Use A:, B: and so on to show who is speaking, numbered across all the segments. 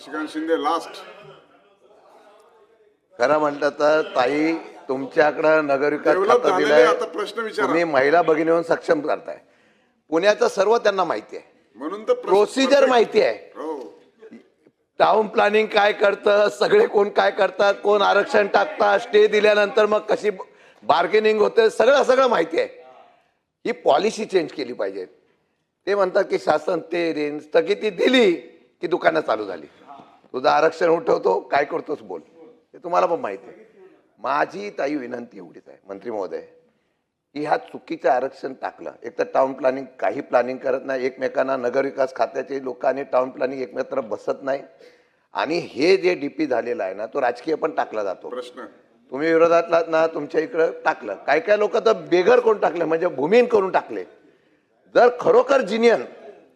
A: Shrikant Shinde last
B: खरं म्हटलं तर ताई तुमच्याकडं नगरविकास खातं
A: झालेले
B: दिलंय.
A: आता प्रश्न विचारा.
B: तुम्ही महिला भगिनीवर सक्षम करताय. पुण्याचं सर्व त्यांना माहिती आहे.
A: म्हणून तर प्रश्न-
B: प्रोसिजर माहिती आहे.
A: हो.
B: टाउन प्लॅनिंग काय करतं सगळे कोण काय करतात कोण आरक्षण टाकतात स्टे दिल्यानंतर मग कशी बार्गेनिंग होते सगळं सगळं माहिती आहे. ही पॉलिसी चेंज केली पाहिजे. ते म्हणतात की शासन ते रे स्थगिती दिली की दुकानं चालू झाली. तुझं आरक्षण उठवतो काय करतोस बोल. हे तुम्हाला पण माहिती आहे. माझी ताई विनंती एवढीच आहे मंत्री महोदय की ह्या चुकीचं आरक्षण टाकलं. एक तर टाउन प्लॅनिंग काही प्लॅनिंग करत नाही एकमेकांना नगरविकास खात्याचे लोक आणि टाउन प्लॅनिंग एकमेत्र बसत नाही. आणि हे जे डीपी झालेलं आहे ना तो राजकीय पण टाकला जातो.
A: प्रश्न.
B: तुम्ही विरोधातला ना तुमच्या इकडं टाकलं. काय काय लोक तर बेघर करून टाकले म्हणजे भूमीन करून टाकले. जर खरोखर जिनियन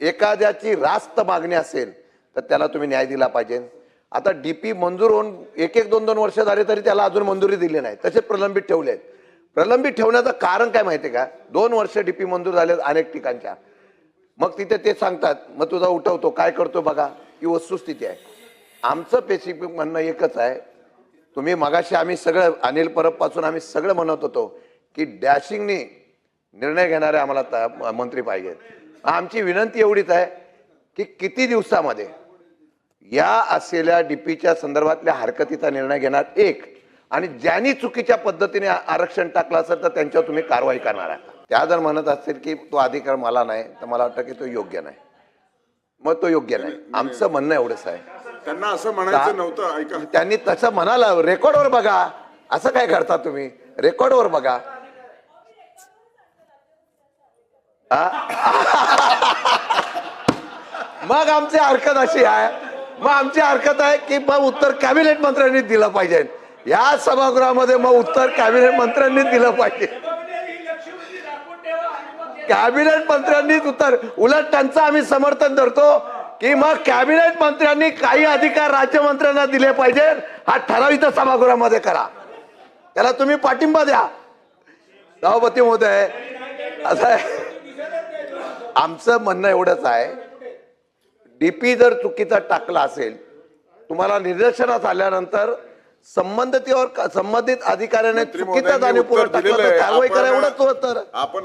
B: एखाद्याची रास्त मागणी असेल तर त्याला तुम्ही न्याय दिला पाहिजे. आता डी पी मंजूर होऊन एक एक दोन दोन वर्ष झाले तरी त्याला अजून मंजुरी दिली नाही. तसेच प्रलंबित ठेवले आहेत. प्रलंबित ठेवण्याचं कारण काय माहितीये का? दोन वर्ष डी पी मंजूर झाले अनेक ठिकाणच्या. मग तिथे ते सांगतात मग तुझा उठवतो काय करतो बघा ही वस्तुस्थिती आहे. आमचं पेसिफिक म्हणणं एकच आहे तुम्ही मगाशी आम्ही सगळं अनिल परबपासून आम्ही सगळं म्हणत होतो की डॅशिंगनी निर्णय घेणारे आम्हाला त- मंत्री पाहिजेत. आमची विनंती एवढीच आहे की किती दिवसामध्ये या असलेल्या डीपीच्या संदर्भातल्या हरकतीचा निर्णय घेणार एक. आणि ज्यांनी चुकीच्या पद्धतीने आरक्षण टाकलं असेल तर त्यांच्यावर तुम्ही कारवाई करणार आहे त्या जर म्हणत असतील की तो अधिकार मला नाही तर मला वाटतं की तो योग्य नाही. मग तो योग्य नाही. आमचं म्हणणं एवढंच आहे.
A: त्यांना असं म्हणायचं नव्हतं ऐका.
B: त्यांनी तसं म्हणाला रेकॉर्डवर बघा. असं काय करता तुम्ही? रेकॉर्डवर बघा? मग आमची हरकत अशी आहे. मग आमची हरकत आहे की मग उत्तर कॅबिनेट मंत्र्यांनी दिलं पाहिजे. या सभागृहामध्ये मग उत्तर कॅबिनेट मंत्र्यांनी दिलं पाहिजे. कॅबिनेट मंत्र्यांनीच उत्तर उलट त्यांचं आम्ही समर्थन धरतो की मग कॅबिनेट मंत्र्यांनी काही अधिकार राज्यमंत्र्यांना दिले पाहिजे हा ठराव इथं सभागृहामध्ये करा. त्याला तुम्ही पाठिंबा द्या. सभापती महोदय असं आहे. आमचं म्हणणं एवढंच आहे डीपी जर चुकीचा टाकला असेल तुम्हाला निदर्शनास आल्यानंतर संबंधित संबंधित अधिकाऱ्याने चुकीचा जाणीवपूर्वक टाकला तर. कारवाई करा एवढंच
A: आपण